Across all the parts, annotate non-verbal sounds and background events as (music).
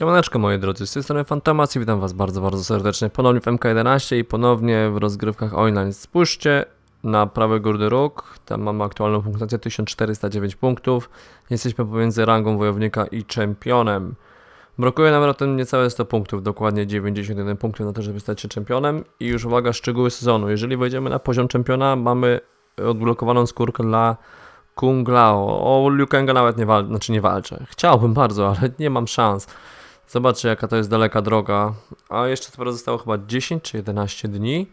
Siemaneczko moi drodzy, z tej strony Fantomas i witam was bardzo, bardzo serdecznie ponownie w MK11 i ponownie w rozgrywkach online. Spójrzcie na prawy górny róg, tam mamy aktualną punktację 1409 punktów. Jesteśmy pomiędzy rangą wojownika i czempionem. Brakuje nam na tym niecałe 100 punktów, dokładnie 91 punktów na to, żeby stać się czempionem. I już uwaga, szczegóły sezonu. Jeżeli wejdziemy na poziom czempiona, mamy odblokowaną skórkę dla Kung Lao. O Liu Kanga nawet nie walczę, znaczy nie walczę. Chciałbym bardzo, ale nie mam szans. Zobaczcie jaka to jest daleka droga. A jeszcze teraz zostało chyba 10 czy 11 dni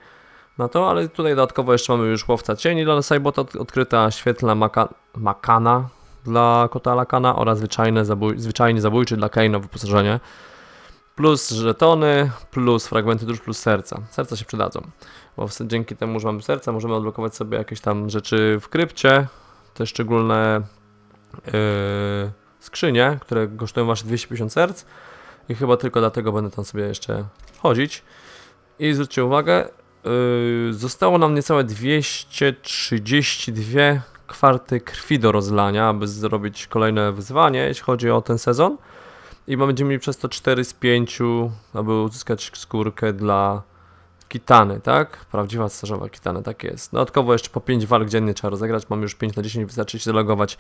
na to, ale tutaj dodatkowo jeszcze mamy już łowca cieni dla Saibota od- odkryta, świetlna maka, makana dla kota Lakana oraz zwyczajne zabój, zwyczajnie zabójczy dla Kaina wyposażenie. Plus żetony, plus fragmenty dusz, plus serca. Serca się przydadzą, bo dzięki temu, że mamy serca, możemy odblokować sobie jakieś tam rzeczy w krypcie, te szczególne yy, skrzynie, które kosztują wasze 250 serc i chyba tylko dlatego będę tam sobie jeszcze chodzić. I zwróćcie uwagę, yy, zostało nam niecałe 232 kwarty krwi do rozlania, aby zrobić kolejne wyzwanie, jeśli chodzi o ten sezon. I będziemy mieli przez to 4 z 5, aby uzyskać skórkę dla Kitany, tak? Prawdziwa stażowa Kitany, tak jest. Dodatkowo jeszcze po 5 walk dziennie trzeba rozegrać. Mamy już 5 na 10, wystarczy się zalogować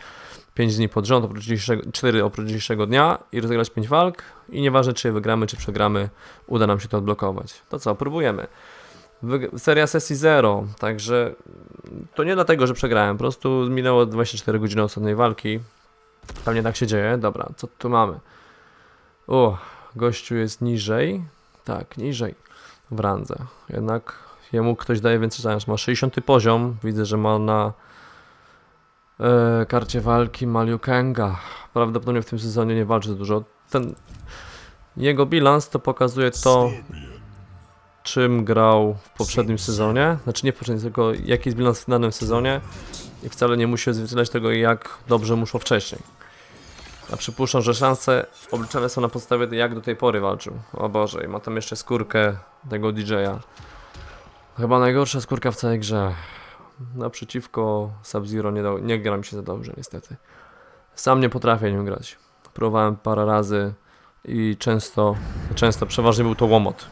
5 dni pod rząd, oprócz dzisiejszego, 4 oprócz dzisiejszego dnia i rozegrać 5 walk. I nieważne czy wygramy, czy przegramy, uda nam się to odblokować. To co, próbujemy. Seria sesji 0, także to nie dlatego, że przegrałem, po prostu minęło 24 godziny ostatniej walki. Pewnie tak się dzieje. Dobra, co tu mamy? O, gościu jest niżej. Tak, niżej w randze. Jednak jemu ktoś daje więcej zająć. Ma 60 poziom. Widzę, że ma na e, karcie walki Maliu Kenga. Prawdopodobnie w tym sezonie nie walczy dużo. Ten jego bilans to pokazuje to, czym grał w poprzednim sezonie. Znaczy nie w poprzednim, tylko jaki jest bilans w danym sezonie. I wcale nie musi odzwierciedlać tego, jak dobrze mu szło wcześniej. A przypuszczam, że szanse obliczane są na podstawie jak do tej pory walczył. O Boże, i ma tam jeszcze skórkę tego DJ-a. Chyba najgorsza skórka w całej grze. Naprzeciwko Sub-Zero nie, nie gra mi się za dobrze, niestety. Sam nie potrafię nim grać. Próbowałem parę razy i często, często przeważnie był to łomot.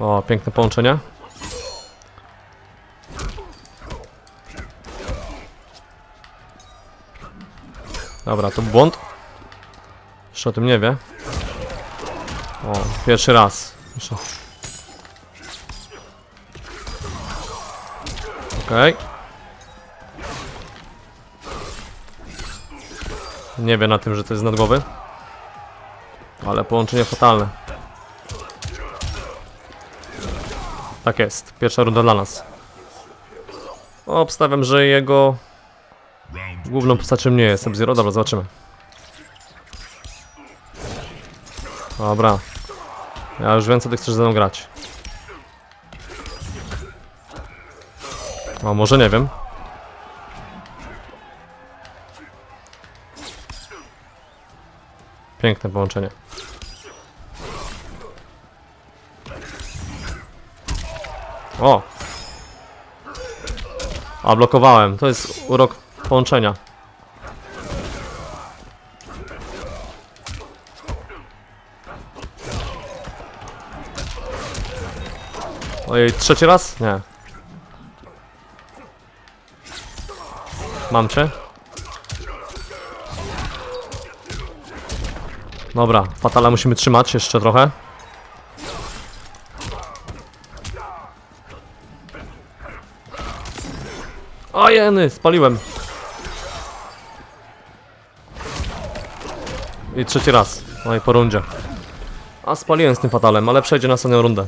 O, piękne połączenie. Dobra, to błąd. Jeszcze o tym nie wie. O, pierwszy raz. Jeszcze. Okej. Nie wie na tym, że to jest nad głowy. Ale połączenie fatalne. Tak jest, pierwsza runda dla nas. Obstawiam, że jego główną postacią nie jest Sub-Zero. Dobra, zobaczymy. Dobra. Ja już wiem, co ty chcesz ze mną grać. A może nie wiem. Piękne połączenie. O! A, blokowałem. To jest urok połączenia. Ojej, trzeci raz? Nie. Mam cię. Dobra, fatala musimy trzymać jeszcze trochę. O jeny, spaliłem. I trzeci raz. No i po rundzie. A spaliłem z tym fatalem, ale przejdzie na ostatnią rundę.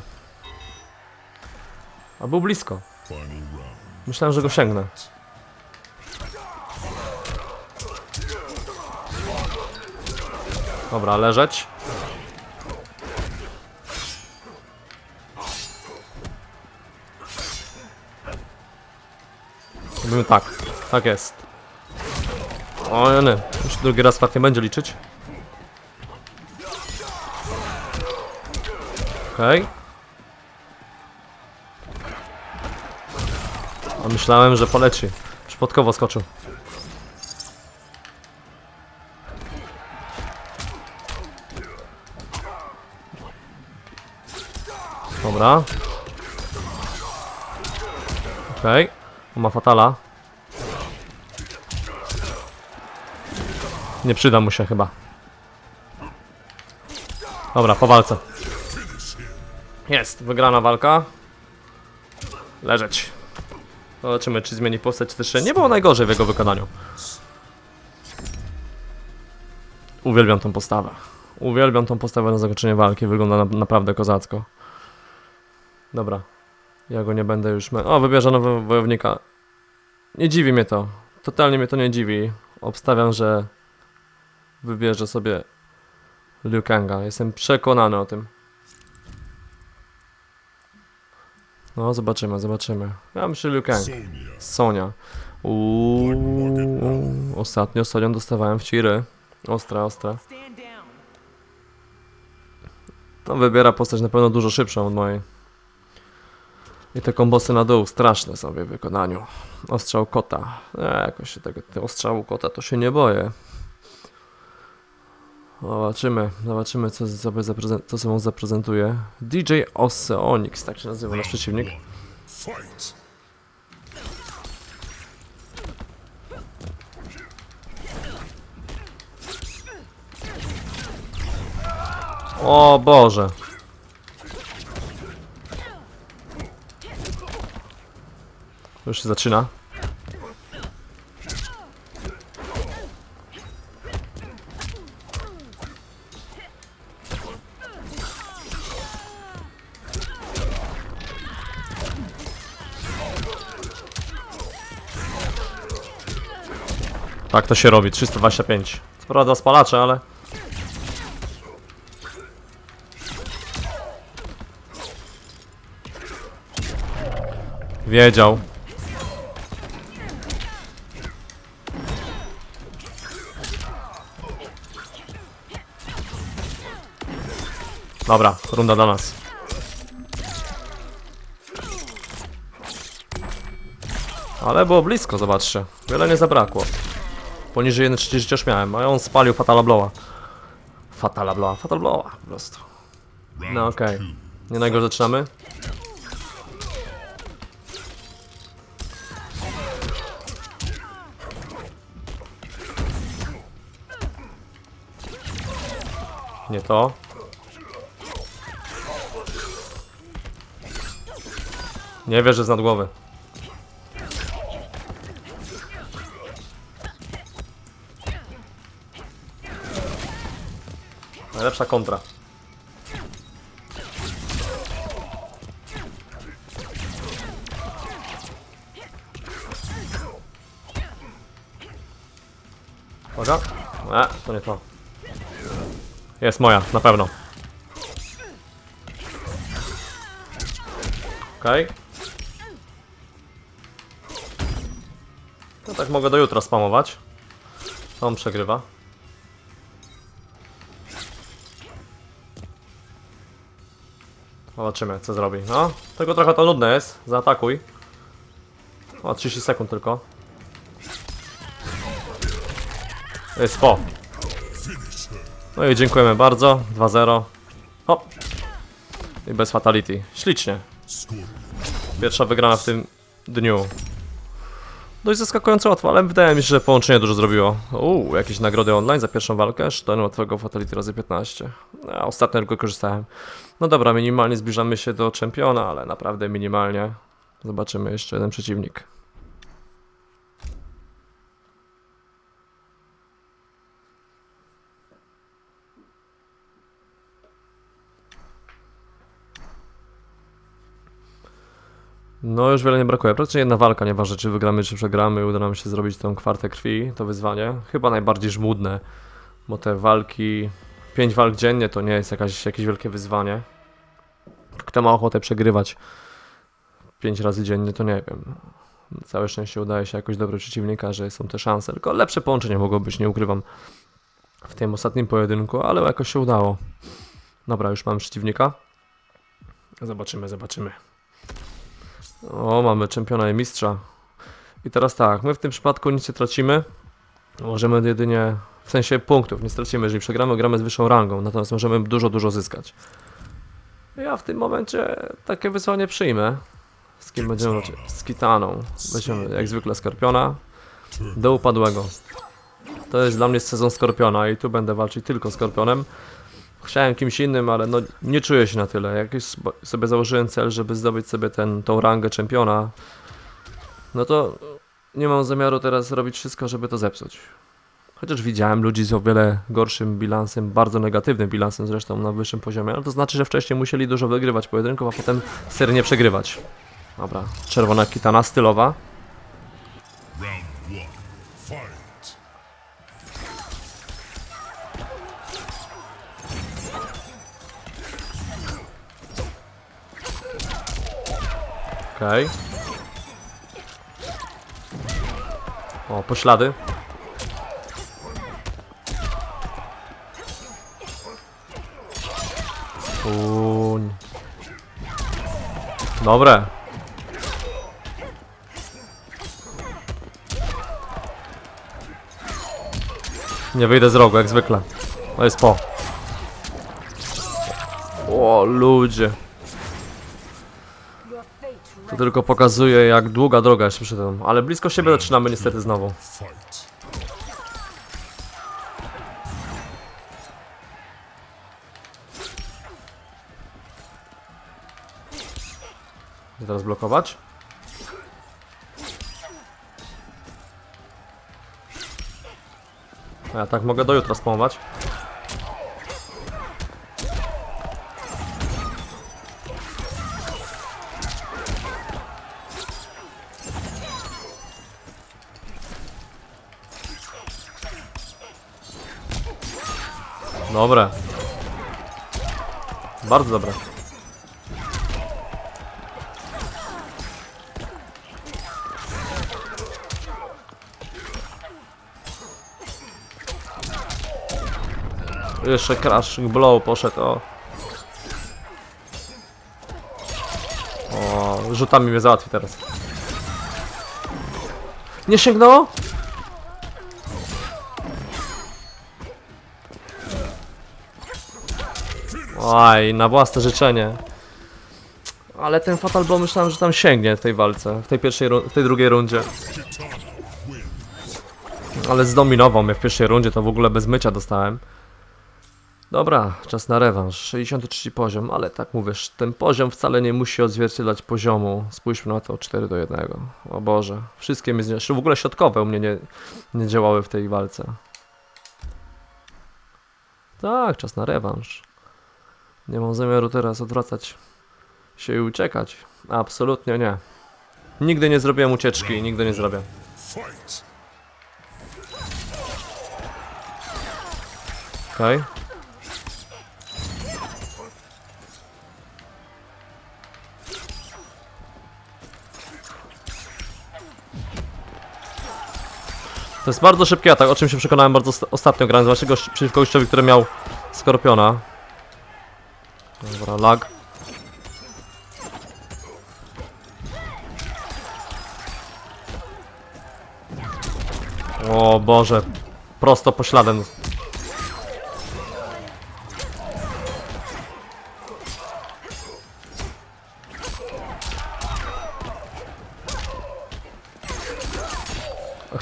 A był blisko. Myślałem, że go sięgnę. Dobra, leżeć. Robimy tak. Tak jest. O, nie. Już drugi raz fakt będzie liczyć. Okej. A myślałem, że poleci. Przypadkowo skoczył. Dobra. Okej. On Ma fatala. Nie przyda mu się chyba. Dobra, po walce. Jest, wygrana walka. Leżeć. Zobaczymy, czy zmieni postać, czy też nie. Było najgorzej w jego wykonaniu. Uwielbiam tą postawę. Uwielbiam tą postawę na zakończenie walki. Wygląda na, naprawdę kozacko. Dobra. Ja go nie będę już... O, wybierze nowego wojownika. Nie dziwi mnie to. Totalnie mnie to nie dziwi. Obstawiam, że wybierze sobie Liu Kanga. Jestem przekonany o tym. No, zobaczymy, zobaczymy. Ja myślę Liu Kang. Sonia. Uuu, ostatnio Sonią dostawałem w ciry. Ostra, ostra. No, wybiera postać na pewno dużo szybszą od mojej. I te kombosy na dół straszne są w wykonaniu. Ostrzał kota. E, jakoś się tego ostrzału kota to się nie boję. Zobaczymy, zobaczymy co, co sobą zaprezentuje. DJ Oseonix, tak się nazywa nasz przeciwnik. O Boże. Już się zaczyna. Tak to się robi, 325. Co prawda spalacze, ale... Wiedział. Dobra, runda dla nas. Ale było blisko, zobaczcie. Wiele nie zabrakło. Poniżej 1,30 miałem, a on spalił Fatala Blowa. Fatala Blowa, Fatal Blowa po prostu. No okej. two. Nie najgorzej zaczynamy. Nie to. Nie wierzę z nad Najlepsza kontra. Uwaga. E, to nie to. Jest moja, na pewno. Okej. No tak mogę do jutra spamować. On przegrywa. Zobaczymy, co zrobi. No, tego trochę to nudne jest. Zaatakuj. O, 30 sekund tylko. Jest po. No i dziękujemy bardzo. 2-0. Hop. I bez fatality. Ślicznie. Pierwsza wygrana w tym dniu. Dość zaskakująco łatwo, ale wydaje mi się, że połączenie dużo zrobiło. Uuu, jakieś nagrody online za pierwszą walkę. Szton łatwego Fatality razy 15. A ostatnio tylko korzystałem. No dobra, minimalnie zbliżamy się do czempiona, ale naprawdę minimalnie. Zobaczymy jeszcze jeden przeciwnik. No już wiele nie brakuje. Praktycznie jedna walka, nieważne czy wygramy, czy przegramy, uda nam się zrobić tą kwartę krwi, to wyzwanie. Chyba najbardziej żmudne, bo te walki, pięć walk dziennie to nie jest jakaś, jakieś wielkie wyzwanie. Kto ma ochotę przegrywać pięć razy dziennie, to nie wiem. Całe szczęście udaje się jakoś dobry przeciwnika, że są te szanse. Tylko lepsze połączenie mogło być, nie ukrywam, w tym ostatnim pojedynku, ale jakoś się udało. Dobra, już mam przeciwnika. Zobaczymy, zobaczymy. O, mamy czempiona i mistrza. I teraz tak, my w tym przypadku nic nie tracimy. Możemy jedynie, w sensie punktów, nie stracimy. Jeżeli przegramy, gramy z wyższą rangą, natomiast możemy dużo, dużo zyskać. Ja w tym momencie takie wyzwanie przyjmę. Z kim będziemy walczyć? Z Kitaną. Weźmiemy jak zwykle Skorpiona. Do upadłego. To jest dla mnie sezon Skorpiona i tu będę walczyć tylko Skorpionem. Chciałem kimś innym, ale no nie czuję się na tyle. Jak już sbo- sobie założyłem cel, żeby zdobyć sobie ten, tą rangę czempiona, no to nie mam zamiaru teraz robić wszystko, żeby to zepsuć. Chociaż widziałem ludzi z o wiele gorszym bilansem, bardzo negatywnym bilansem zresztą na wyższym poziomie, ale to znaczy, że wcześniej musieli dużo wygrywać pojedynków, a potem seryjnie przegrywać. Dobra, czerwona kitana stylowa. Okej. O, poślady. Uń. Dobre. Nie wyjdę z rogu, jak zwykle. To jest po. O, ludzie. To tylko pokazuje, jak długa droga jeszcze przed nami. Ale blisko siebie zaczynamy niestety znowu. Teraz blokować? A ja tak mogę do jutra spamować. Dobre. Bardzo dobre. Jeszcze crash blow poszedł, o. O, rzutami mnie załatwi teraz. Nie sięgnęło? Oj, na własne życzenie. Ale ten Fatal Blow myślałem, że tam sięgnie w tej walce, w tej pierwszej, w tej drugiej rundzie. Ale zdominował mnie w pierwszej rundzie, to w ogóle bez mycia dostałem. Dobra, czas na rewanż. 63 poziom, ale tak mówisz, ten poziom wcale nie musi odzwierciedlać poziomu. Spójrzmy na to 4 do 1. O Boże, wszystkie mi zniszczyły. W ogóle środkowe u mnie nie, nie działały w tej walce. Tak, czas na rewanż. Nie mam zamiaru teraz odwracać się i uciekać. Absolutnie nie. Nigdy nie zrobiłem ucieczki nigdy nie zrobię. Okej. To jest bardzo szybki atak, o czym się przekonałem bardzo osta- ostatnio grając właśnie gość, przeciwko gościowi, który miał Skorpiona. Dobra, lag. O Boże, prosto pośladem.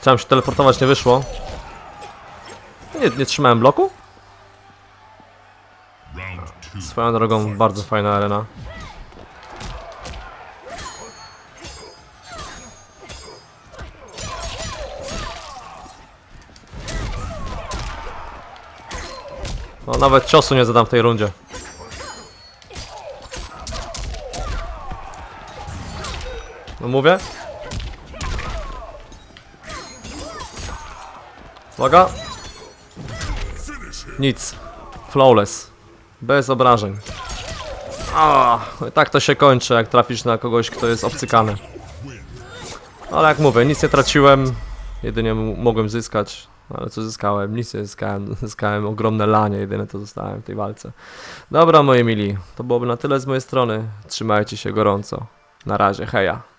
Chciałem się teleportować, nie wyszło. Nie, nie trzymałem bloku? Swoją drogą, bardzo fajna arena. No nawet ciosu nie zadam w tej rundzie. No mówię? Uwaga. Nic. Flawless. Bez obrażeń. A, tak to się kończy, jak trafisz na kogoś, kto jest obcykany. Ale jak mówię, nic nie traciłem. Jedynie mogłem zyskać. No, Ale co zyskałem? Nic nie zyskałem. (laughs) Zyskałem ogromne lanie, jedyne to zostałem w tej walce. Dobra, moi mili, to byłoby na tyle z mojej strony. Trzymajcie się gorąco. Na razie, heja.